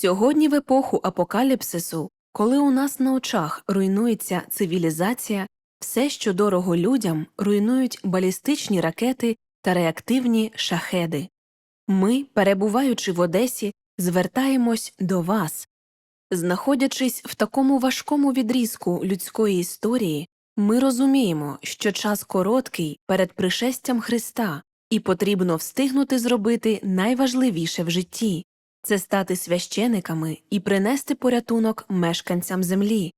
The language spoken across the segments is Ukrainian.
Сьогодні в епоху апокаліпсису, коли у нас на очах руйнується цивілізація, все, що дорого людям, руйнують балістичні ракети та реактивні шахеди. Ми, перебуваючи в Одесі, звертаємось до вас. Знаходячись в такому важкому відрізку людської історії, ми розуміємо, що час короткий перед пришестям Христа, і потрібно встигнути зробити найважливіше в житті це стати священиками і принести порятунок мешканцям землі.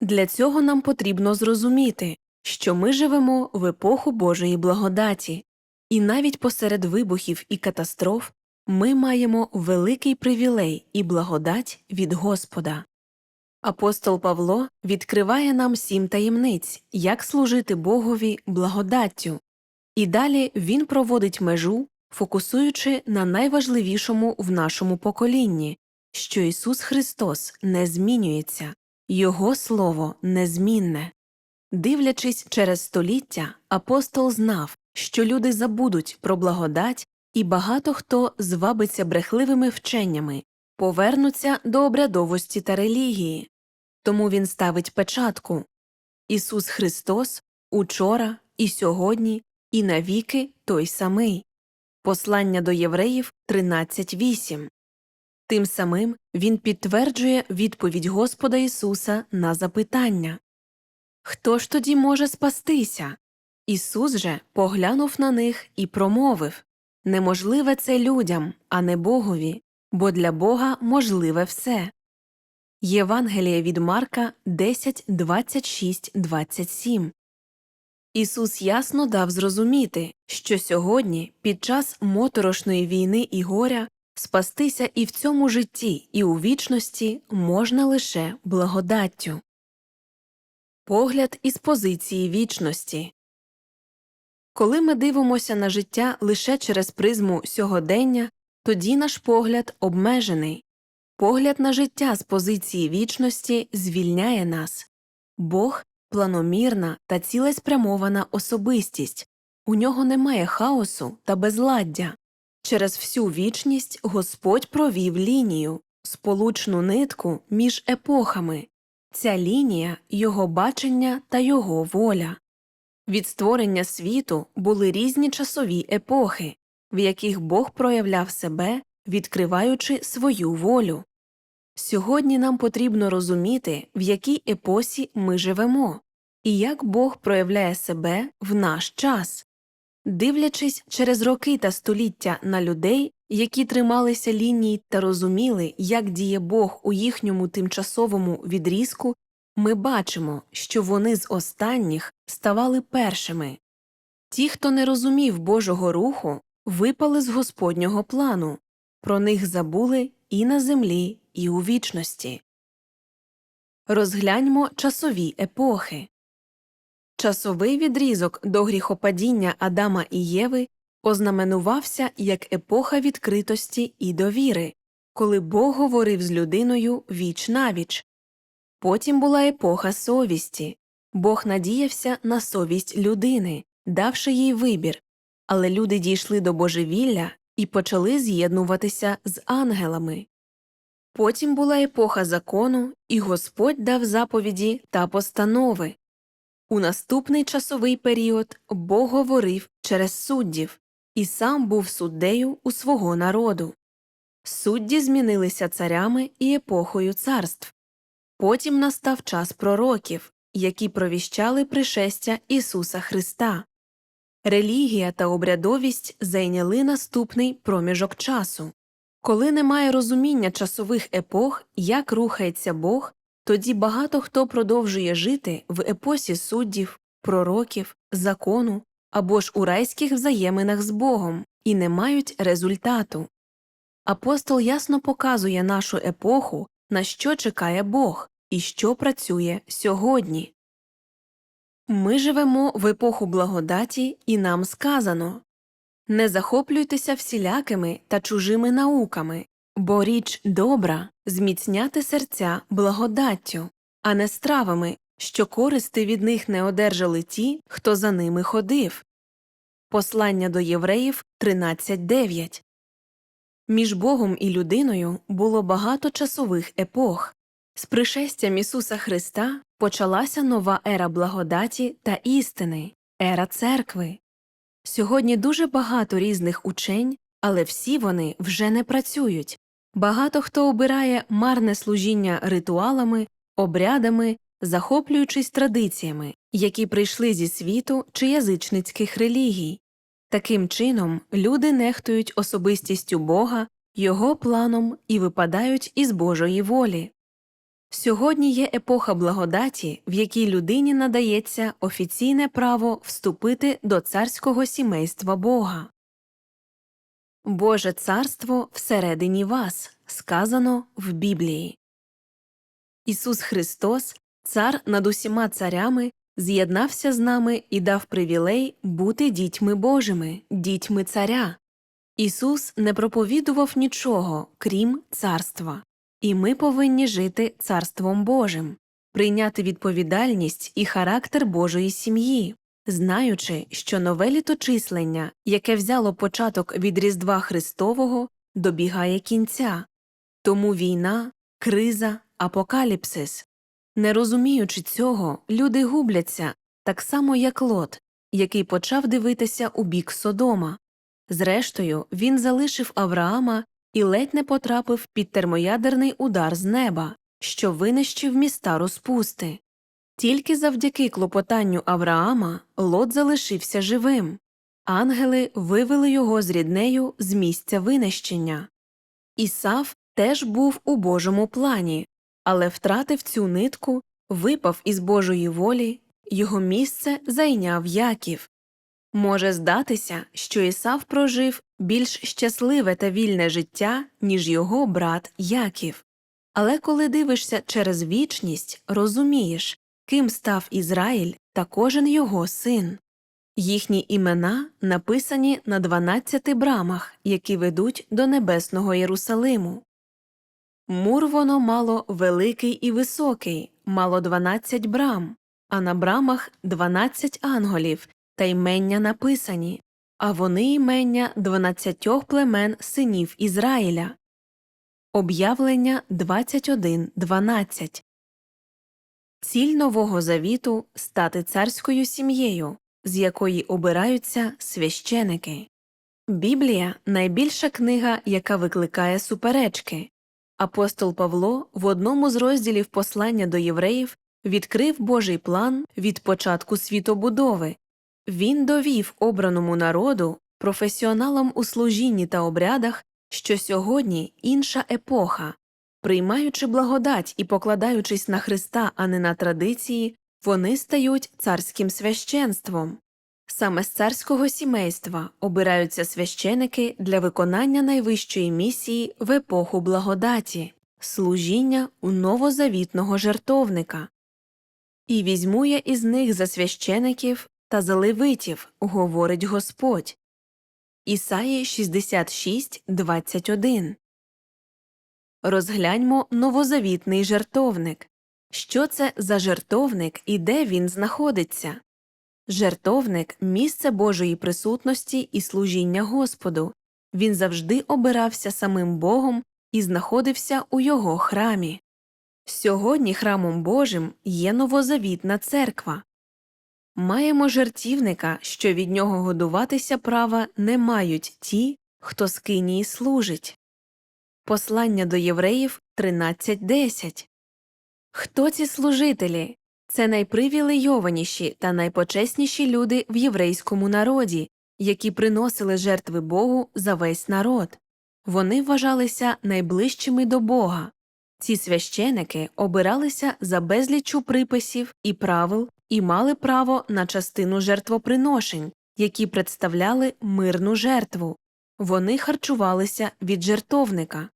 Для цього нам потрібно зрозуміти, що ми живемо в епоху Божої благодаті, і навіть посеред вибухів і катастроф ми маємо великий привілей і благодать від Господа. Апостол Павло відкриває нам сім таємниць, як служити Богові благодаттю, і далі він проводить межу, фокусуючи на найважливішому в нашому поколінні, що Ісус Христос не змінюється, Його Слово незмінне. Дивлячись через століття, апостол знав, що люди забудуть про благодать, і багато хто звабиться брехливими вченнями, повернуться до обрядовості та релігії. Тому він ставить печатку Ісус Христос учора і сьогодні, і навіки той самий. Послання до євреїв 13.8. Тим самим він підтверджує відповідь Господа Ісуса на запитання Хто ж тоді може спастися? Ісус же поглянув на них і промовив Неможливе це людям, а не Богові, бо для Бога можливе все. Євангеліє від Марка 10, 26, 27 Ісус ясно дав зрозуміти, що сьогодні, під час моторошної війни і горя, спастися і в цьому житті, і у вічності можна лише благодаттю. Погляд із позиції вічності Коли ми дивимося на життя лише через призму сьогодення, тоді наш погляд обмежений. Погляд на життя з позиції вічності звільняє нас. Бог планомірна та цілеспрямована особистість, у нього немає хаосу та безладдя. Через всю вічність Господь провів лінію, сполучну нитку між епохами. Ця лінія його бачення та його воля. Від створення світу були різні часові епохи, в яких Бог проявляв себе, відкриваючи свою волю. Сьогодні нам потрібно розуміти, в якій епосі ми живемо, і як Бог проявляє себе в наш час. Дивлячись через роки та століття на людей, які трималися ліній та розуміли, як діє Бог у їхньому тимчасовому відрізку, ми бачимо, що вони з останніх ставали першими. Ті, хто не розумів Божого руху, випали з Господнього плану, про них забули і на землі, і у вічності. Розгляньмо часові епохи. Часовий відрізок до гріхопадіння Адама і Єви ознаменувався як епоха відкритості і довіри, коли Бог говорив з людиною віч навіч. Потім була епоха совісті Бог надіявся на совість людини, давши їй вибір, але люди дійшли до божевілля і почали з'єднуватися з ангелами. Потім була епоха закону, і Господь дав заповіді та постанови. У наступний часовий період Бог говорив через суддів і сам був суддею у свого народу. Судді змінилися царями і епохою царств. Потім настав час пророків, які провіщали пришестя Ісуса Христа. Релігія та обрядовість зайняли наступний проміжок часу. Коли немає розуміння часових епох, як рухається Бог, тоді багато хто продовжує жити в епосі суддів, пророків, закону або ж у райських взаєминах з Богом і не мають результату. Апостол ясно показує нашу епоху, на що чекає Бог і що працює сьогодні. Ми живемо в епоху благодаті, і нам сказано не захоплюйтеся всілякими та чужими науками, бо річ добра зміцняти серця благодаттю, а не стравами, що користи від них не одержали ті, хто за ними ходив. Послання до євреїв 13.9 Між Богом і людиною було багато часових епох. З пришестям Ісуса Христа почалася нова ера благодаті та істини, ера церкви. Сьогодні дуже багато різних учень, але всі вони вже не працюють. Багато хто обирає марне служіння ритуалами, обрядами, захоплюючись традиціями, які прийшли зі світу чи язичницьких релігій. Таким чином, люди нехтують особистістю Бога, Його планом і випадають із Божої волі. Сьогодні є епоха благодаті, в якій людині надається офіційне право вступити до царського сімейства Бога. Боже царство всередині вас сказано в Біблії. Ісус Христос, цар над усіма царями, з'єднався з нами і дав привілей бути дітьми Божими, дітьми царя. Ісус не проповідував нічого, крім царства, і ми повинні жити Царством Божим, прийняти відповідальність і характер Божої сім'ї, знаючи, що нове літочислення, яке взяло початок від Різдва Христового, добігає кінця. Тому війна, криза, апокаліпсис. Не розуміючи цього, люди губляться так само, як Лот, який почав дивитися у бік Содома. Зрештою, він залишив Авраама і ледь не потрапив під термоядерний удар з неба, що винищив міста розпусти. Тільки завдяки клопотанню Авраама Лот залишився живим. Ангели вивели його з ріднею з місця винищення. Ісав теж був у Божому плані, але втратив цю нитку, випав із Божої волі, його місце зайняв Яків. Може здатися, що Ісав прожив більш щасливе та вільне життя, ніж його брат Яків. Але коли дивишся через вічність, розумієш, ким став Ізраїль та кожен його син. Їхні імена написані на дванадцяти брамах, які ведуть до небесного Єрусалиму. Мур воно мало великий і високий, мало дванадцять брам, а на брамах дванадцять анголів, та ймення написані, а вони імення дванадцятьох племен синів Ізраїля. Об'явлення 21.12 Ціль Нового Завіту стати царською сім'єю, з якої обираються священики. Біблія найбільша книга, яка викликає суперечки. Апостол Павло в одному з розділів послання до євреїв відкрив Божий план від початку світобудови. Він довів обраному народу, професіоналам у служінні та обрядах, що сьогодні інша епоха. Приймаючи благодать і покладаючись на Христа, а не на традиції, вони стають царським священством. Саме з царського сімейства обираються священики для виконання найвищої місії в епоху благодаті, служіння у новозавітного жертовника. І візьму я із них за священиків та за левитів, говорить Господь. Ісаї 66, 21 Розгляньмо новозавітний жертовник. Що це за жертовник і де він знаходиться? Жертовник місце Божої присутності і служіння Господу. Він завжди обирався самим Богом і знаходився у його храмі. Сьогодні храмом Божим є новозавітна церква. Маємо жертівника, що від нього годуватися права не мають ті, хто з кинії служить. Послання до євреїв 13.10 Хто ці служителі? Це найпривілейованіші та найпочесніші люди в єврейському народі, які приносили жертви Богу за весь народ. Вони вважалися найближчими до Бога. Ці священики обиралися за безліччю приписів і правил і мали право на частину жертвоприношень, які представляли мирну жертву. Вони харчувалися від жертовника.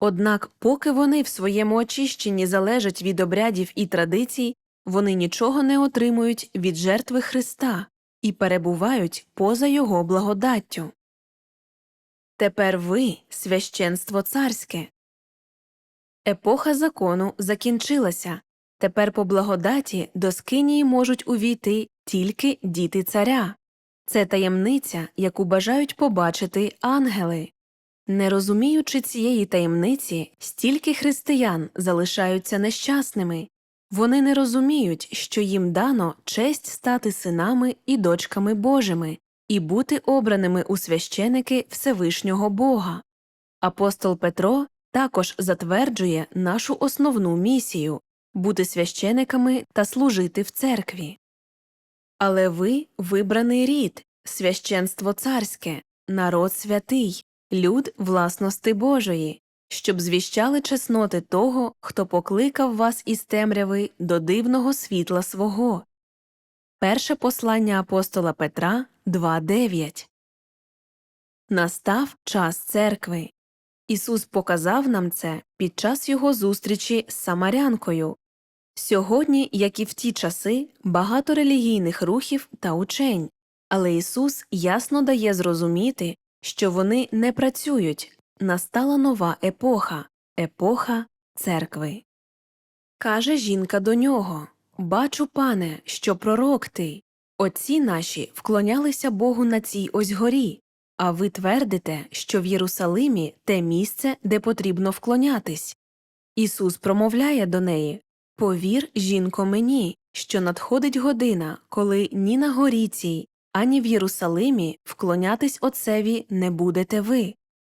Однак, поки вони в своєму очищенні залежать від обрядів і традицій, вони нічого не отримують від жертви Христа і перебувають поза Його благодаттю. Тепер ви священство царське. Епоха закону закінчилася. Тепер по благодаті до скинії можуть увійти тільки діти царя. Це таємниця, яку бажають побачити ангели. Не розуміючи цієї таємниці, стільки християн залишаються нещасними. Вони не розуміють, що їм дано честь стати синами і дочками Божими і бути обраними у священики Всевишнього Бога. Апостол Петро також затверджує нашу основну місію бути священиками та служити в церкві. Але ви вибраний рід, священство царське, народ святий, люд власності Божої, щоб звіщали чесноти того, хто покликав вас із темряви до дивного світла свого. Перше послання апостола Петра 2.9 Настав час церкви. Ісус показав нам це під час його зустрічі з Самарянкою. Сьогодні, як і в ті часи, багато релігійних рухів та учень, але Ісус ясно дає зрозуміти, що вони не працюють, настала нова епоха епоха церкви. Каже жінка до нього Бачу, пане, що пророк ти. Отці наші вклонялися Богу на цій ось горі, а ви твердите, що в Єрусалимі те місце, де потрібно вклонятись. Ісус промовляє до неї Повір, жінко, мені, що надходить година, коли ні на горі цій, ані в Єрусалимі вклонятись Отцеві не будете ви.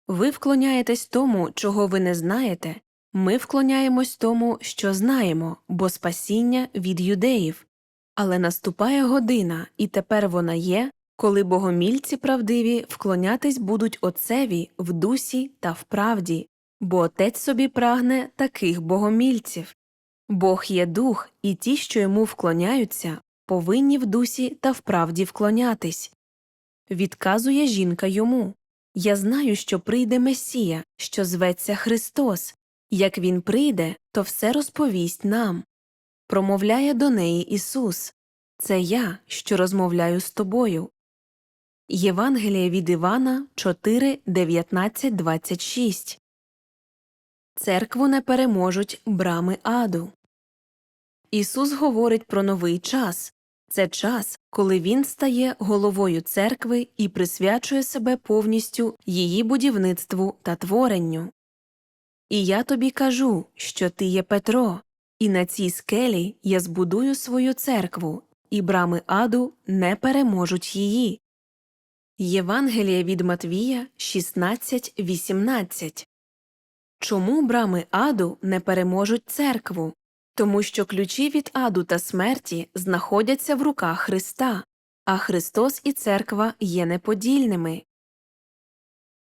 Ви вклоняєтесь тому, чого ви не знаєте, ми вклоняємось тому, що знаємо, бо спасіння від юдеїв. Але наступає година, і тепер вона є, коли богомільці правдиві вклонятись будуть Отцеві в дусі та в правді, бо Отець собі прагне таких богомільців. Бог є дух, і ті, що йому вклоняються, повинні в дусі та в правді вклонятись. Відказує жінка йому Я знаю, що прийде Месія, що зветься Христос. Як він прийде, то все розповість нам. Промовляє до неї Ісус Це я, що розмовляю з тобою. Євангеліє від Івана 4, 19, 26 Церкву не переможуть брами аду. Ісус говорить про новий час це час, коли Він стає головою церкви і присвячує себе повністю її будівництву та творенню. І я тобі кажу, що ти є Петро, і на цій скелі я збудую свою церкву, і брами аду не переможуть її. Євангеліє від Матвія 16.18 Чому брами аду не переможуть церкву? Тому що ключі від аду та смерті знаходяться в руках Христа, а Христос і церква є неподільними.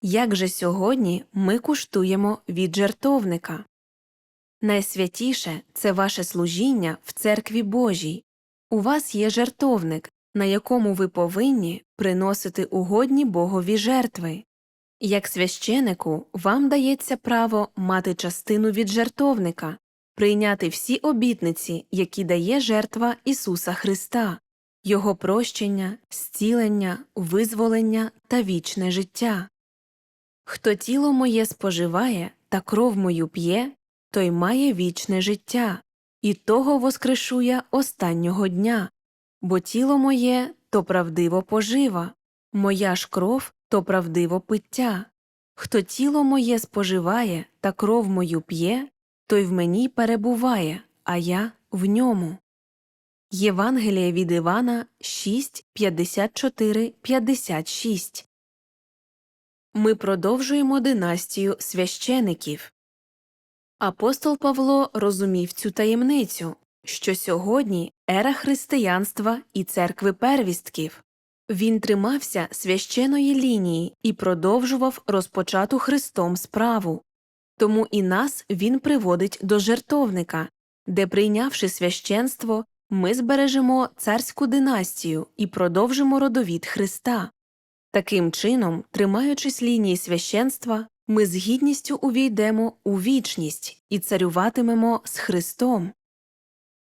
Як же сьогодні ми куштуємо від жертовника? Найсвятіше це ваше служіння в церкві Божій. У вас є жертовник, на якому ви повинні приносити угодні Богові жертви. Як священику вам дається право мати частину від жертовника, прийняти всі обітниці, які дає жертва Ісуса Христа, Його прощення, зцілення, визволення та вічне життя. Хто тіло моє споживає та кров мою п'є, той має вічне життя, і того воскрешу я останнього дня, бо тіло моє то правдиво пожива, моя ж кров то правдиво пиття. Хто тіло моє споживає та кров мою п'є, той в мені перебуває, а я в ньому. Євангеліє від Івана 6, 54, 56 Ми продовжуємо династію священиків. Апостол Павло розумів цю таємницю, що сьогодні ера християнства і церкви первістків. Він тримався священої лінії і продовжував розпочату Христом справу. Тому і нас він приводить до жертовника, де, прийнявши священство, ми збережемо царську династію і продовжимо родовід Христа. Таким чином, тримаючись лінії священства, ми з гідністю увійдемо у вічність і царюватимемо з Христом.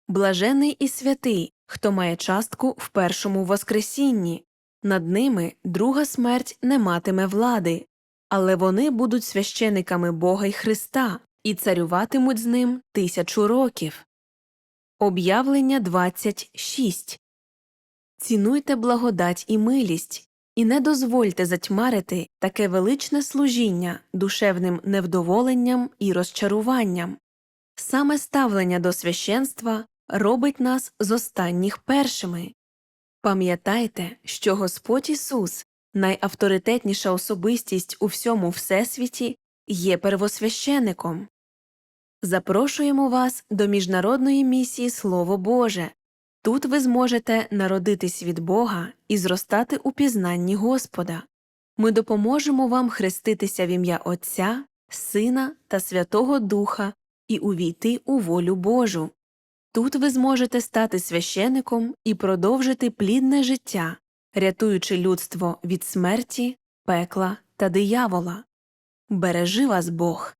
Блажений і святий, хто має частку в першому Воскресінні, над ними друга смерть не матиме влади, але вони будуть священиками Бога й Христа і царюватимуть з ним тисячу років. Об'явлення 26 Цінуйте благодать і милість, І не дозвольте затьмарити таке величне служіння душевним невдоволенням і розчаруванням. Саме ставлення до священства робить нас з останніх першими. Пам'ятайте, що Господь Ісус, найавторитетніша особистість у всьому Всесвіті, є первосвящеником. Запрошуємо вас до міжнародної місії Слово Боже. Тут ви зможете народитись від Бога і зростати у пізнанні Господа. Ми допоможемо вам хреститися в ім'я Отця, Сина та Святого Духа і увійти у волю Божу. Тут ви зможете стати священиком і продовжити плідне життя, рятуючи людство від смерті, пекла та диявола. Бережи вас Бог!